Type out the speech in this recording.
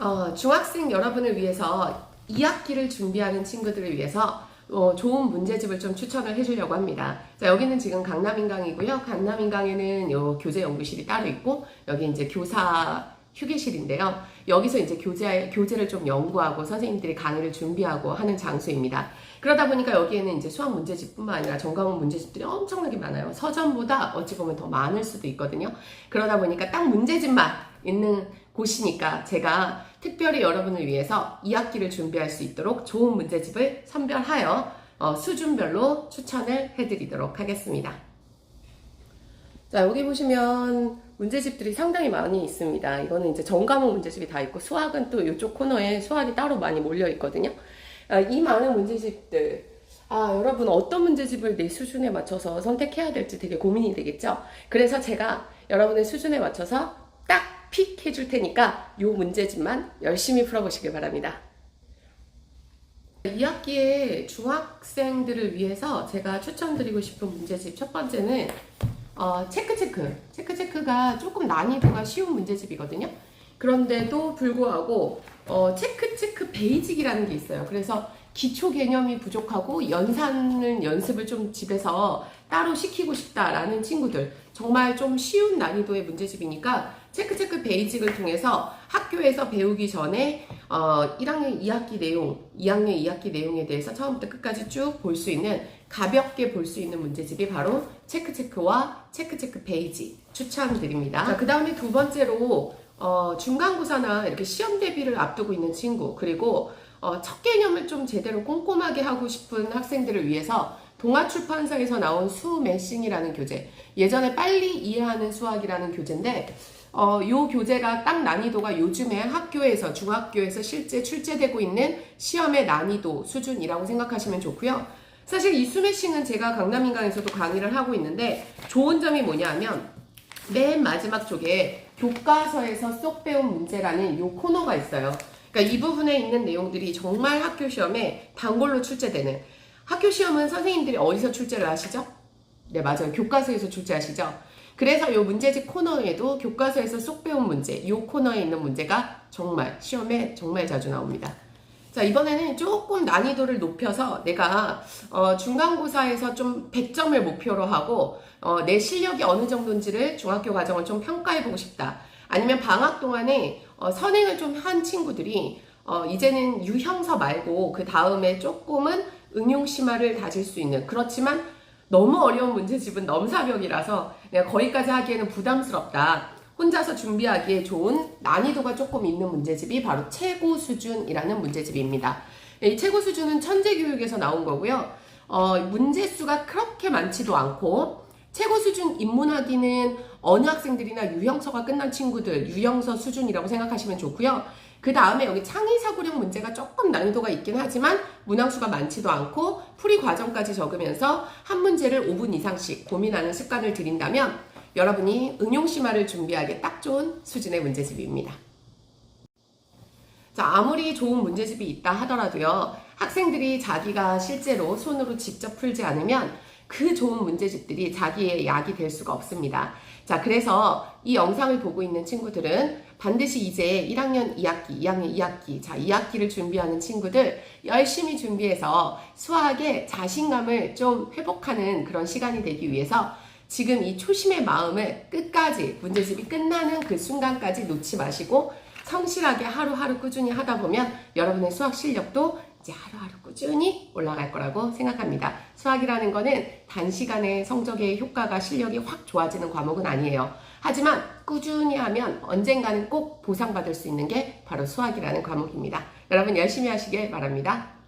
어, 중학생 여러분을 위해서 2학기를 준비하는 친구들을 위해서 어, 좋은 문제집을 좀 추천을 해주려고 합니다. 자, 여기는 지금 강남인강이고요. 강남인강에는 요 교재 연구실이 따로 있고, 여기 이제 교사 휴게실인데요. 여기서 이제 교재, 교재를 좀 연구하고 선생님들이 강의를 준비하고 하는 장소입니다. 그러다 보니까 여기에는 이제 수학 문제집뿐만 아니라 전과목 문제집들이 엄청나게 많아요. 서점보다 어찌 보면 더 많을 수도 있거든요. 그러다 보니까 딱 문제집만 있는 곳이니까 제가 특별히 여러분을 위해서 2학기를 준비할 수 있도록 좋은 문제집을 선별하여 어, 수준별로 추천을 해드리도록 하겠습니다. 자, 여기 보시면 문제집들이 상당히 많이 있습니다. 이거는 이제 전과목 문제집이 다 있고 수학은 또 이쪽 코너에 수학이 따로 많이 몰려 있거든요. 아, 이 많은 문제집들, 아, 여러분 어떤 문제집을 내 수준에 맞춰서 선택해야 될지 되게 고민이 되겠죠? 그래서 제가 여러분의 수준에 맞춰서 딱픽 해줄 테니까 이 문제집만 열심히 풀어보시길 바랍니다. 2학기에 중학생들을 위해서 제가 추천드리고 싶은 문제집 첫 번째는 어, 체크 체크. 체크 체크가 조금 난이도가 쉬운 문제집이거든요. 그런데도 불구하고 어, 체크 체크 베이직이라는 게 있어요. 그래서 기초 개념이 부족하고 연산을 연습을 좀 집에서 따로 시키고 싶다라는 친구들 정말 좀 쉬운 난이도의 문제집이니까 체크 체크 베이직을 통해서 학교에서 배우기 전에 어, 1학년 2학기 내용, 2학년 2학기 내용에 대해서 처음부터 끝까지 쭉 볼 수 있는 가볍게 볼 수 있는 문제집이 바로 체크 체크와 체크 체크 베이직 추천드립니다. 자, 그 다음에 두 번째로 어, 중간고사나 이렇게 시험 대비를 앞두고 있는 친구 그리고 어, 첫 개념을 좀 제대로 꼼꼼하게 하고 싶은 학생들을 위해서 동아출판사에서 나온 수매싱이라는 교재 예전에 빨리 이해하는 수학이라는 교재인데 어, 요 교재가 딱 난이도가 요즘에 학교에서 중학교에서 실제 출제되고 있는 시험의 난이도 수준이라고 생각하시면 좋고요. 사실 이 수매싱은 제가 강남인강에서도 강의를 하고 있는데 좋은 점이 뭐냐 하면 맨 마지막 쪽에 교과서에서 쏙 배운 문제라는 요 코너가 있어요. 그러니까 이 부분에 있는 내용들이 정말 학교 시험에 단골로 출제되는 학교 시험은 선생님들이 어디서 출제를 하시죠? 네, 맞아요. 교과서에서 출제하시죠? 그래서 이 문제집 코너에도 교과서에서 쏙 배운 문제, 이 코너에 있는 문제가 정말 시험에 정말 자주 나옵니다. 자, 이번에는 조금 난이도를 높여서 내가 어, 중간고사에서 좀 100점을 목표로 하고 어, 내 실력이 어느 정도인지를 중학교 과정을 좀 평가해보고 싶다. 아니면 방학 동안에 어, 선행을 좀 한 친구들이 어, 이제는 유형서 말고 그 다음에 조금은 응용 심화를 다질 수 있는 그렇지만 너무 어려운 문제집은 넘사벽이라서 내가 거기까지 하기에는 부담스럽다. 혼자서 준비하기에 좋은 난이도가 조금 있는 문제집이 바로 최고 수준이라는 문제집입니다. 이 최고 수준은 천재 교육에서 나온 거고요. 어, 문제수가 그렇게 많지도 않고 최고 수준 입문하기는 어느 학생들이나 유형서가 끝난 친구들 유형서 수준이라고 생각하시면 좋고요. 그 다음에 여기 창의사고력 문제가 조금 난이도가 있긴 하지만 문항수가 많지도 않고 풀이 과정까지 적으면서 한 문제를 5분 이상씩 고민하는 습관을 들인다면 여러분이 응용심화를 준비하기에 딱 좋은 수준의 문제집입니다. 자, 아무리 좋은 문제집이 있다 하더라도요, 학생들이 자기가 실제로 손으로 직접 풀지 않으면 그 좋은 문제집들이 자기의 약이 될 수가 없습니다. 자, 그래서 이 영상을 보고 있는 친구들은 반드시 이제 1학년 2학기, 2학년 2학기, 자, 2학기를 준비하는 친구들 열심히 준비해서 수학에 자신감을 좀 회복하는 그런 시간이 되기 위해서 지금 이 초심의 마음을 끝까지 문제집이 끝나는 그 순간까지 놓지 마시고 성실하게 하루하루 꾸준히 하다 보면 여러분의 수학 실력도 이제 하루하루 꾸준히 올라갈 거라고 생각합니다. 수학이라는 거는 단시간에 성적의 효과가 실력이 확 좋아지는 과목은 아니에요. 하지만 꾸준히 하면 언젠가는 꼭 보상받을 수 있는 게 바로 수학이라는 과목입니다. 여러분 열심히 하시길 바랍니다.